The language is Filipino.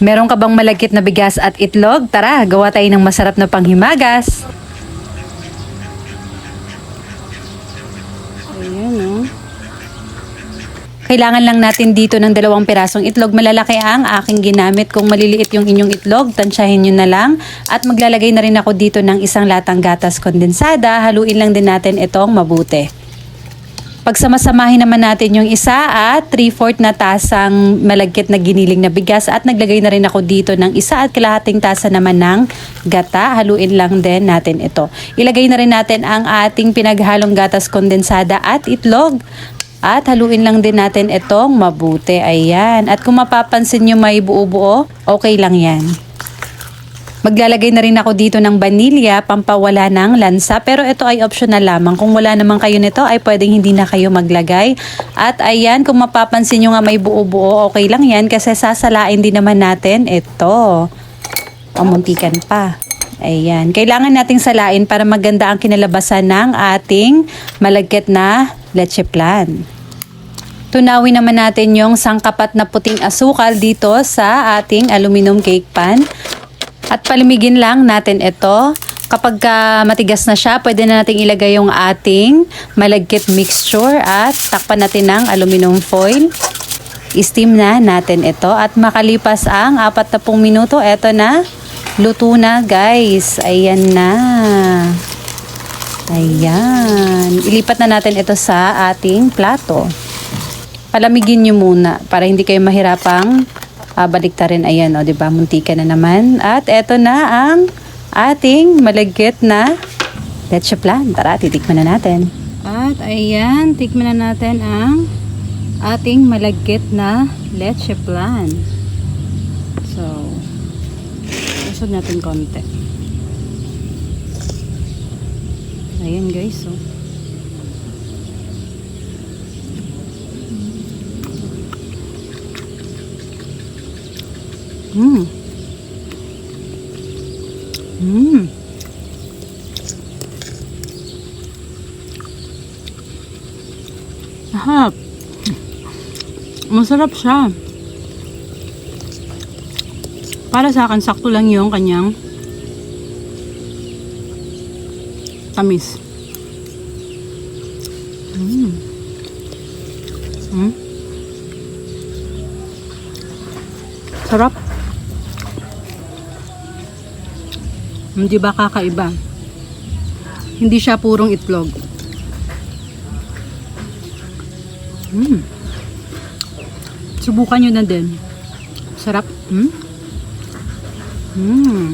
Meron ka bang malagkit na bigas at itlog? Tara, gawa tayo ng masarap na panghimagas. Ayan, oh. Kailangan lang natin dito ng dalawang pirasong itlog. Malalaki ang aking ginamit. Kung maliliit yung inyong itlog, tansyahin nyo na lang. At maglalagay na rin ako dito ng isang latang gatas kondensada. Haluin lang din natin itong mabuti. Pagsamasamahin naman natin yung isa at 3-4 na tasang malagkit na giniling na bigas at naglagay na rin ako dito ng isa at kalahating tasa naman ng gata. Haluin lang din natin ito. Ilagay na rin natin ang ating pinaghalong gatas kondensada at itlog. At haluin lang din natin itong mabuti. Ayan. At kung mapapansin nyo may buo-buo, okay lang yan. Maglalagay na rin ako dito ng vanilya, pampawala ng lansa. Pero ito ay optional lamang. Kung wala naman kayo nito, ay pwedeng hindi na kayo maglagay. At ayan, kung mapapansin nyo nga may buo-buo, okay lang yan. Kasi sasalain din naman natin ito. Pamuntikan pa. Ayan. Kailangan nating salain para maganda ang kinalabasan ng ating malagkit na leche plan. Tunawin naman natin yung sangkapat na puting asukal dito sa ating aluminum cake pan. At palimigin lang natin ito. Kapag ka matigas na siya, pwede na natin ilagay yung ating malagkit mixture at takpan natin ng aluminum foil. I-steam na natin ito at makalipas ang 40 minuto, eto na. Luto na guys. Ayan na. Ayan. Ilipat na natin ito sa ating plato. Palamigin nyo muna para hindi kayo mahirapang uh, baliktarin. Ayan, o, di ba? Muntika na naman. At eto na ang ating malagkit na leche plan. Tara, titikman na natin. At ayan, tikman na natin ang ating malagkit na leche plan. So, usod natin konti. Ayan guys, oh. so. Mm. Mm. Ahap. Masarap siya. Para sa akin, sakto lang yung kanyang tamis. Mm. Mm. Sarap. Hindi ba kakaiba? Hindi siya purong itlog. Mm. Subukan nyo na din. Sarap. Mm. Mm.